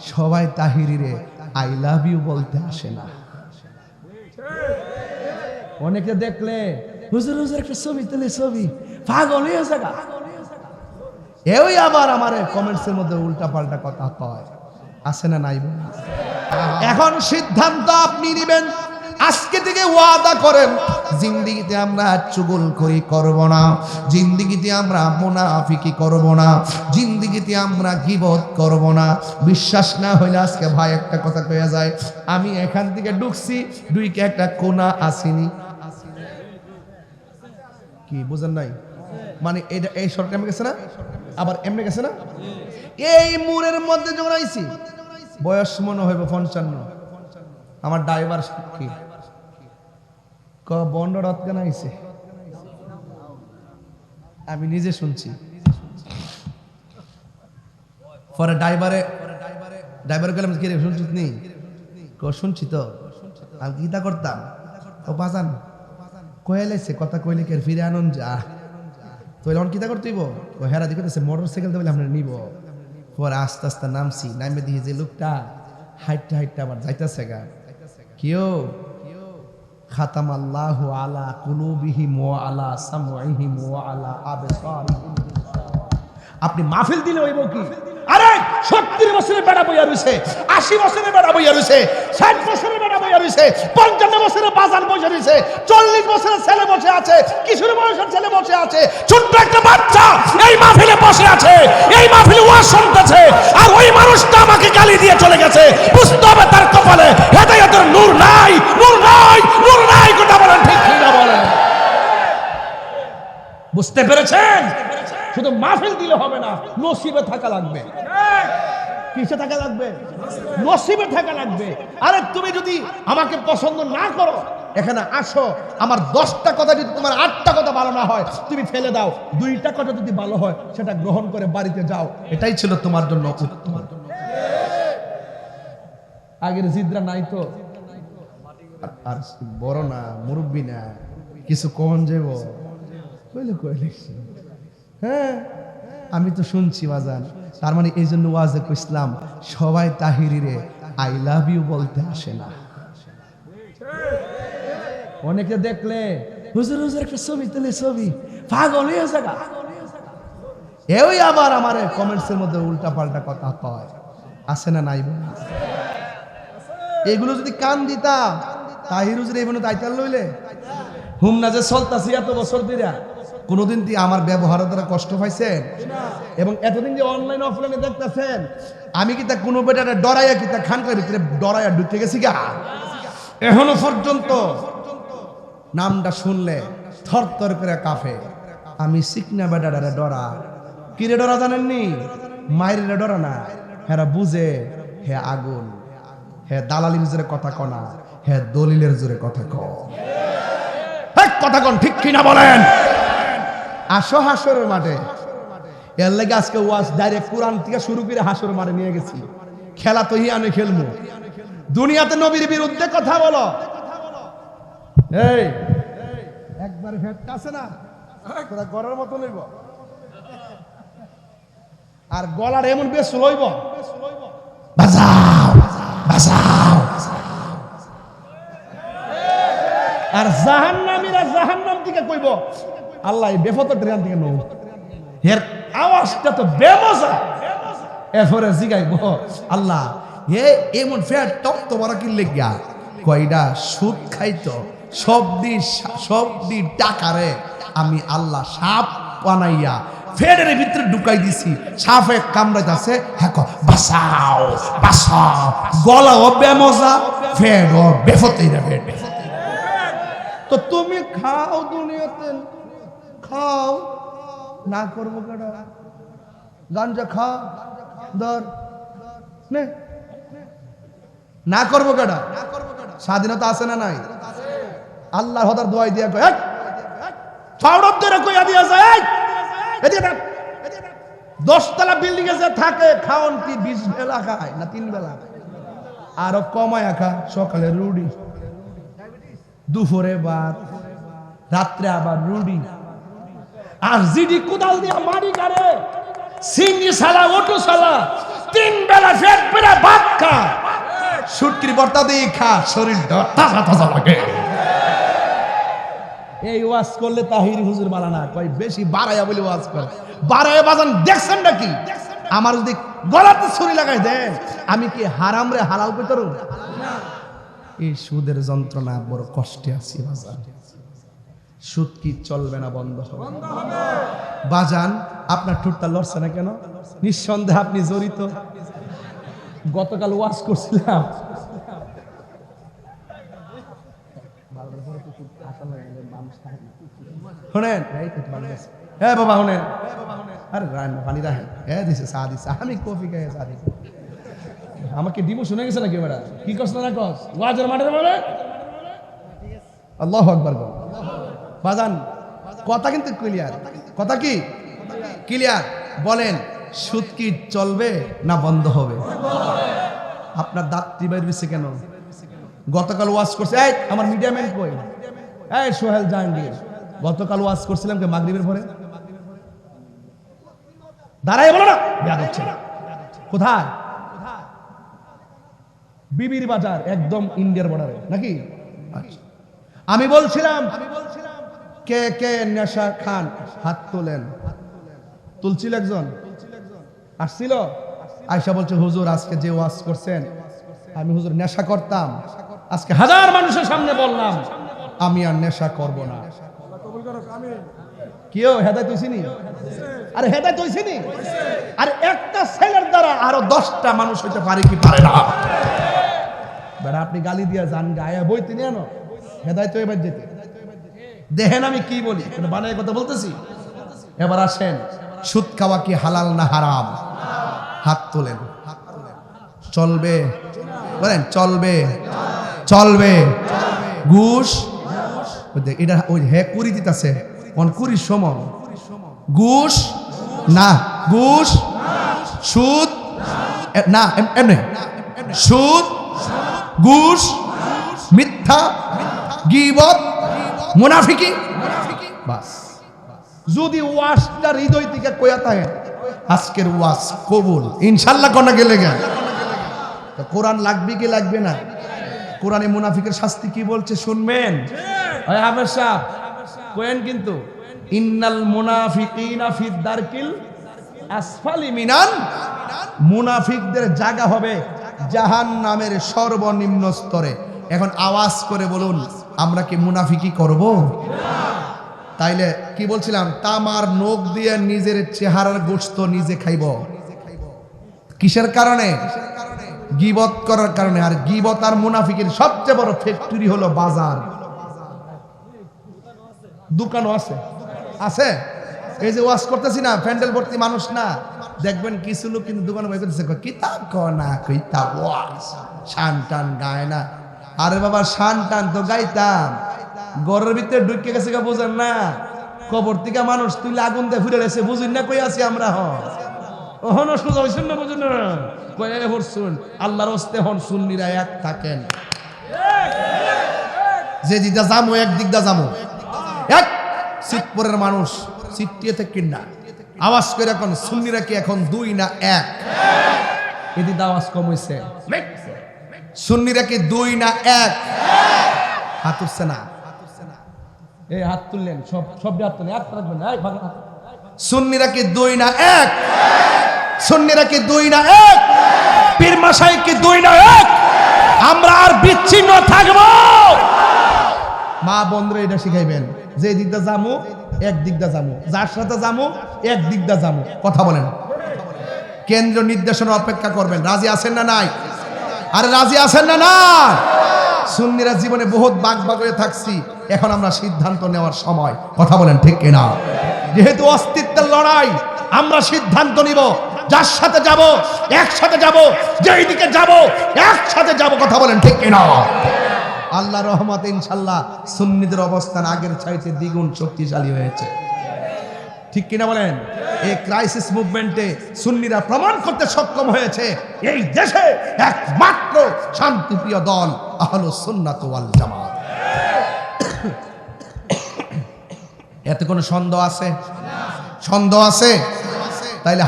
সবাই তাহিরিরে I love you বলতে আসে না। অনেকে দেখলে, হুজুর হুজুর, একটা ছবি তুলে, ছবি। পাগল হয়ে এই আবার আমার কমেন্টসের মধ্যে উল্টা পাল্টা কথা কয়। আছে না নাই? এখন সিদ্ধান্ত আপনি নেবেন। আজকে থেকে ওয়াদা করেন, জিন্দিগিতে আমরা চুগুল করি করব না, জিন্দিগিতে আমরা মুনাফিকি করব না, জিন্দিগিতে আমরা গিবত করব না। বিশ্বাস না হইলে আজকে ভাই একটা কথা কয়ে যায়, আমি এখান থেকে ঢুকছি দুইকে একটা কোনা আসিনি। কি, বুঝেন নাই? মানে এটা এই সরকার এমনি গেছে না? আবার এমনি গেছে না? এই মুরের মধ্যে আইছি, বয়স মনে হইব পঞ্চান্ন। আমার ড্রাইভার সাক্ষী ক, বন্ড রথ কেন আমি নিজে শুনছি। পরে ড্রাইভারে ড্রাইভার গেলাম কি রে নি? শুনছি তো। আমি গীতা করতাম। ও বাজান কয়েলাইছে কথা কইলে কে ফিরে আনন যা? তো এখন কিতা করতেইব ও হেরা দিকে মোটর সাইকেল তো বলে আমরা নিব। পরে আস্তে আস্তে নামছি, নামে দিয়ে যে লোকটা হাইটটা হাইটটা আবার যাইতেছে গা। কেউ খাতাম আল্লাহ আলা কুলুবিহিম ওয়া আলা ওয়া আলা আপনি মাহফিল দিলে হইব কি? আরে, সত্তর বছরের বেড়া বইয়া রয়েছে আশি বছরের বেড়া বইয়া রয়েছে ষাট বছরের বেড়া বইয়া রয়েছে পঞ্চান্ন বছরের বাজার বসে রয়েছে চল্লিশ বছরের ছেলে বসে আছে, কিশোর বয়সের ছেলে বসে আছে, ছোট্ট একটা বাচ্চা এই মাহফিলে বসে আছে, এই মাহফিলে ওয়াজ শুনতেছে, আর ওই মানুষটা আমাকে গালি দিয়ে চলে গেছে, বুঝতে হবে তার কপালে বুঝতে পেরেছেন? শুধু মাহফিল দিলে হবে না, নসিবে থাকা লাগবে। কিসে থাকা লাগবে? নসিবে থাকা লাগবে। আরে তুমি যদি আমাকে পছন্দ না করো, এখানে আসো, আমার দশটা কথা যদি তোমার আটটা কথা ভালো না হয়, তুমি ফেলে দাও। দুইটা কথা যদি ভালো হয়, সেটা গ্রহণ করে বাড়িতে যাও। এটাই ছিল তোমার জন্য উত্তম। আগের জিদ্রা নাই তো? আর বড় না, মুরব্বী না, কিছু কমন যাব কইলে কইলে। হ্যাঁ আমি তো শুনছি বাজান তার মানে এই জন্য ওয়াজে কইসলাম, সবাই তাহিরিরে আই লাভ ইউ বলতে আসে না। অনেকে দেখলে, হুজুর হুজুর, একটা ছবি তুলে, ছবি। পাগল হয়ে জায়গা এই আবার আমার কমেন্টসের মধ্যে উল্টা পাল্টা কথা কয়। আছে না নাই? এগুলো যদি কান দিতা, তাহির হুজুর এই মনে দায়িত্ব লইলে? হুম না যে চলতাছি এত বছর দিরা কোনোদিন কি আমার ব্যবহারের দ্বারা কষ্ট পাইছেন? এবং এতদিন যে অনলাইন অফলাইনে দেখতেছেন আমি কি তা কোনো বেটারে ডরাইয়া কি তা খানকার ভিতরে ডরাইয়া ঢুকে গেছি গা? এখনও পর্যন্ত নামটা শুনলে থর থর করে কাফে আমি শিখনা বেটারে ডরা। কিরে ডরা জানেননি? মায়ের ডরা না। হেরা বুঝে হে আগুন। হে দালালির জোরে কথা কনা। হে দলিলের জোরে কথা ক কথা কন ঠিক কিনা বলেন? আসো হাসরের মাঠে। এর লাগে আজকে ওয়াজ ডাইরেক্ট কোরআন থেকে শুরু করে হাসর মাঠে নিয়ে গেছি। খেলা তো হিয়ানে খেলব দুনিয়াতে নবীর বিরুদ্ধে কথা বলো। এই, একবার ভেট আছে না, তোরা গড়ের মতো লইব। আর গলার এমন বেশ লইব। বাজাও বাজাও। আর জাহান্নামীরা জাহান্নাম থেকে কইব। আল্লাহ এই বেফত ট্রেন থেকে নৌ এর আওয়াজটা তো বেমজা। এরপরে জিগাই গো আল্লাহ এ এমন ফের টপ তো বড় কিনলে গিয়া? কয়টা সুদ খাইতো। সব দিন সব টাকারে আমি আল্লাহ সাপ বানাইয়া ফেডের ভিতরে ঢুকাই দিছি। সাপে কামড়াইতেছে। হ্যাঁ ক, বাঁচাও বাঁচাও গলা ও বেমজা ফেড ও বেফতেই না ফেড তো তুমি খাও দুনিয়াতে। খাও, না করব কেডা গাঞ্জা খা ধর। নে। করব কেডা স্বাধীনতা আছে না নাই? আল্লাহর হদার দোয়াই দিয়া কয় ফাউডব ধরে কইয়া। দশতলা বিল্ডিং এ যে থাকে, খাওন কি বিশ বেলা খায় না তিন বেলা? আরও কমায় খা, সকালে রুডি দুপুরে ভাত, রাত্রে আবার রুডি আর জিডি কোদাল দিয়া মারি কারে। সিঙ্গি সালা ওটু সালা তিন বেলা ফেট পেরা ভাত খা। শুটকির বর্তা দিয়ে খা শরীর তাজা তাজা লাগে। এই ওয়াজ করলে তাহির হুজুর মালা না কয় বেশি বাড়াইয়া বলে ওয়াজ করে। বাড়াইয়া বাজান দেখছেন নাকি? আমার যদি গলাতে ছুরি লাগাই দেন আমি কি হারাম রে হালাল পারব? এই সুদের যন্ত্রণা বড় কষ্টে আছি বাজান সুদ কি চলবে না বন্ধ হবে। বাজান আপনার ঠোঁটটা লড়ছে না কেন? নিঃসন্দেহে আপনি জড়িত। গতকাল ওয়াশ করছিলাম। শোনেন। হ্যাঁ বাবা শোনেন। আরে রান পানি রাখেন। হ্যাঁ দিছে চা দিছে। আমি কফি খাই চা দিছে। আমাকে ডিমো শুনে গেছে নাকি বেড়া কি কস না কস ওয়াজের বলে আল্লাহ আকবার বাজান, কথা কিন্তু ক্লিয়ার কথা কি? ক্লিয়ার বলেন, সুদ কি চলবে না বন্ধ হবে? আপনার দাঁত টিবাইর দিচ্ছে কেন? গতকাল ওয়াজ করছে, এই আমার মিডিয়া ম্যান কই? এই সোহেল জাহাঙ্গীর, গতকাল ওয়াজ করছিলাম কে মাগরিবের পরে দাঁড়াই বলো না হচ্ছে না কোথায়? বিবির বাজার, একদম ইন্ডিয়ার বর্ডারে নাকি? আচ্ছা। আমি বলছিলাম কে কে নেশা খান? হাত তোলেন। তুলছিল একজন? আসছিল? আয়সা বলছে, হুজুর, আজকে যে ওয়াজ করছেন, আমি হুজুর নেশা করতাম। আজকে হাজার মানুষের সামনে বললাম, আমি আর নেশা করব না। কেউ হেদায় তুইছিনি আরে হেদায় তুইছিনি আর, একটা ছেলের দ্বারা আরও দশটা মানুষ হইতে পারে কি পারে না? বেড়া, আপনি গালি দিয়া যান, গায়ে বই তিনি আনো। হেদায় তো এবার যেতে। দেখেন আমি কি বলি বানায় কথা বলতেছি? এবার আসেন, সুদ খাওয়া কি হালাল না হারাম? হাত তোলেন। চলবে। বলেন, চলবে। চলবে। ঘুষ? এটা ওই হে কুড়ি দিতেছে। অন কুড়ি সমান? ঘুষ? না, ঘুষ? সুদ? না, এম- এমনি। সুদ? ঘুষ? মিথ্যা? গিবত? মুনাফিকি? বাস। যদি ওয়াজটা হৃদয় থেকে কয়া থাকে আজকের ওয়াজ কবুল ইনশাল্লাহ কোনা গেলে গেল। তো কোরআন লাগবে কি লাগবে না? কোরআনে মুনাফিকের শাস্তি কি বলছে শুনবেন? হাফেজ সাহেব কোয়েন কিন্তু ইন্নাল মুনাফিকিনা ফিদ দারকিল আসফালি মিনান। মুনাফিকদের জায়গা হবে জাহান নামের সর্বনিম্ন স্তরে। এখন আওয়াজ করে বলুন আমরা কি মুনাফিকি করব? তাইলে কি বলছিলাম? তামার নখ দিয়ে নিজের চেহারার গোস্ত নিজে খাইব। কিসের কারণে? গিবত করার কারণে। আর গিবত আর মুনাফিকের সবচেয়ে বড় ফ্যাক্টরি হলো বাজার। দোকানও আছে। আছে? এই যে ওয়াশ করতেছি না, প্যান্ডেল ভর্তি মানুষ না। দেখবেন কিছু লোক কিন্তু দোকানে বই করতেছে কিতাব কনা কিতাব ওয়াশ। শান টান গায় না। আরে বাবা, শান টান তো গাইতাম। গরের ভিতরে ঢুকে গেছে গা, বুঝেন না? কবর থেকে মানুষ তুই আগুন দিয়ে ফিরে গেছে বুঝুন না? কই আছি আমরা হ ওহন সোজা না, বুঝুন না? শুন আল্লাহর হন এক থাকেন। যে এক এক মানুষ থেকে না। আওয়াজ এখন কি এখন দুই না আওয়াজ কম সুন্নিরা কি দুই না এক? হাত উঠছে না। এই হাত তুললেন সব সব হাত তুললেন এক রাখবেন এক ভাগ সুন্নিরা কি দুই না এক? সুন্নিরা কি দুই না এক? পীর মাসাই কি দুই না এক? আমরা আর বিচ্ছিন্ন থাকব। মা বন্ধুরা এটা শিখাইবেন। যে দিকটা জামু এক দিকটা জামু যার সাথে জামু এক দিকটা জামু কথা বলেন। কেন্দ্র নির্দেশনা অপেক্ষা করবেন। রাজি আছেন না নাই? আরে রাজি আছেন না না? সুন্নিরা জীবনে বহুত বাগ বাগ হয়ে থাকছি। এখন আমরা সিদ্ধান্ত নেওয়ার সময়। কথা বলেন ঠিক কিনা? যেহেতু অস্তিত্বের লড়াই, আমরা সিদ্ধান্ত নিব। যার সাথে যাব, একসাথে যাব, যেই দিকে যাব, একসাথে যাব। কথা বলেন ঠিক কিনা? আল্লাহ রহমত ইনশাল্লাহ সুন্নিদের অবস্থান আগের চাইতে দ্বিগুণ শক্তিশালী হয়েছে। ঠিক কিনা বলেন? এই ক্রাইসিস মুভমেন্টে সুন্নিরা প্রমাণ করতে সক্ষম হয়েছে, এই দেশে একমাত্র শান্তিপ্রিয় দল আহলো সুন্নাত ওয়াল জামাত। এতে কোনো সন্দেহ আছে? সন্দেহ আছে? তাইলে